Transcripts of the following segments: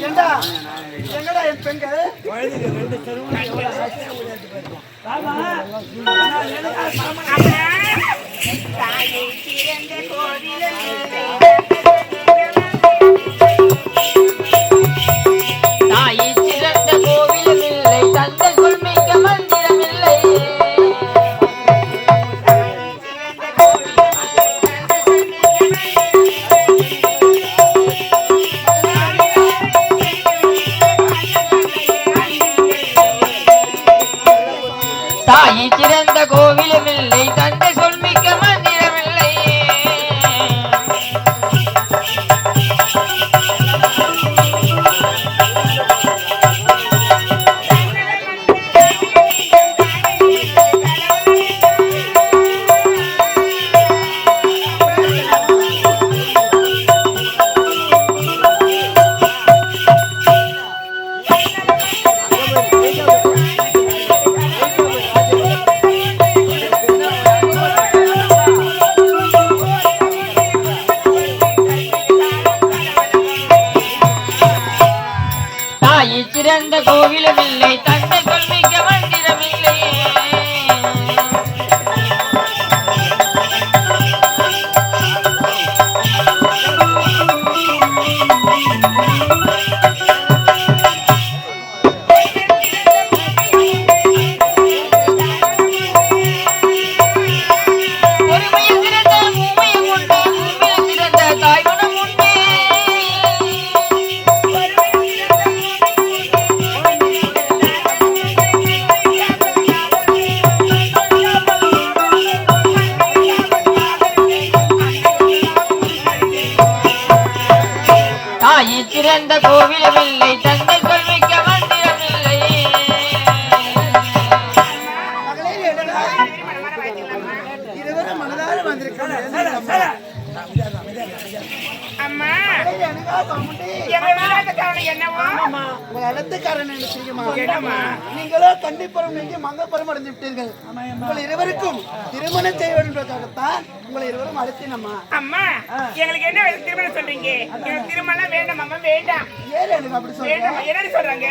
ஏண்டா? எங்கடா என் பெண்கள்? தாயை சிறந்த கோவிலும் இல்லை. தந்தை கொள்மிக்க மந்திரம் இல்லை. பொறுமையில் கோவிலமில்லை கோவிலும் இல்லை தந்தை கொள்மிக்க மந்திரம் இல்லை மனதார வந்திருக்கிறாங்க அம்மா எனக்கா கம்முட்டி எங்க விளையாட்டு காரணம் என்னவோ உங்க இடத்துக்காரன் என்ன தெரியுமா? என்னம்மா? நீங்களோ கண்டிப்பரும் நீங்க மங்கப்பெரும் அடைந்து விட்டீர்கள் உங்கள் இருவருக்கும் திருமணம் செய்ய வேண்டும் என்பதற்காகத்தான் உங்களை இருவரும் அழைத்தினம்மா. அம்மா எங்களுக்கு என்ன திருமணம் சொல்றீங்க? எனக்கு திருமணம் வேண்டாம் அம்மா வேண்டாம். ஏன் எனக்கு அப்படி சொல்றேன் என்னன்னு சொல்றாங்க?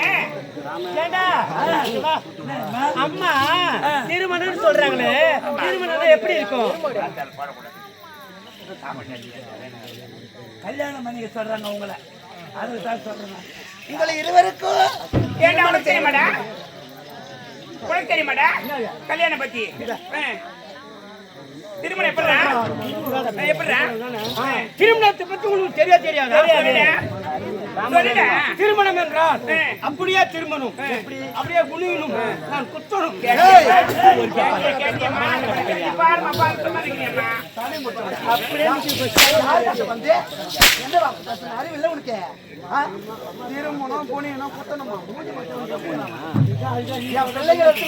அம்மா திருமணம்னு சொல்றாங்களே. திருமணம் எப்படி இருக்கும்? கல்யாணம் பண்ணிக்க சொல்றாங்க உங்களை. அதுக்கு தான் சொல்றேன் உங்களை இருவருக்கும் ஏண்டா உனக்கு தெரியுமாடா உனக்கு தெரியுமாடா கல்யாணம் பத்தி. திருமணம் எப்படிடா எப்படிடா. திருமணத்தை பத்தி உங்களுக்கு தெரிய தெரியாது. சொல்லுடா. திருமணம் என்றால். அப்படியே திருமணம். அப்படியே குனியணும். நான் குத்தணும். அறிவில்லை உனக்கு? திருமணம் குத்தணுமா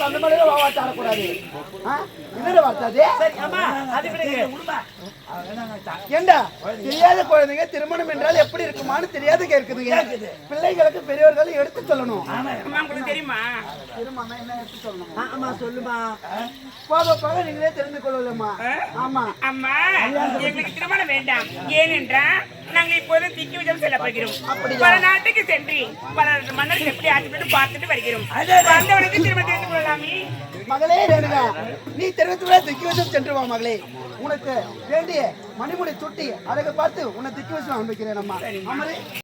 அந்த மாதிரி வார்த்தை ஆடக்கூடாது. வார்த்தை ஏண்டா? தெரியாத குழந்தைங்க திருமணம் என்றால் எப்படி இருக்குமான்னு தெரியாத கேட்குதுங்க பிள்ளைகளுக்கு பெரியவர்கள் எடுத்து சொல்லணும். அம்மா, உங்களுக்கு தெரியுமா? என்ன எடுத்து சொல்லணும்? ஆமா சொல்லுமா. போக போக நீங்களே தெரிந்து கொள்ளலாமா ஆமா. அம்மா எங்களுக்கு திருமணம் வேண்டாம். ஏனென்றால் நாங்கள் இப்போது திக்கி விஜயம் செல்ல போகிறோம். பல நாட்டுக்கு சென்று பல மன்னர்கள் எப்படி ஆட்சி பண்ணி பார்த்துட்டு வருகிறோம். வந்தவனுக்கு திருமணம் தெரிந்து கொள்ளலாமே. மகளே ரேணுகா நீ தெரிவித்துள்ள திக்கிவசம் சென்று வா மகளே. உனக்கு வேண்டிய மணிமுடி சுட்டி அழகை பார்த்து உன்னை திக்கிவசம் அனுப்பிக்கிறேன் அம்மா. அமரே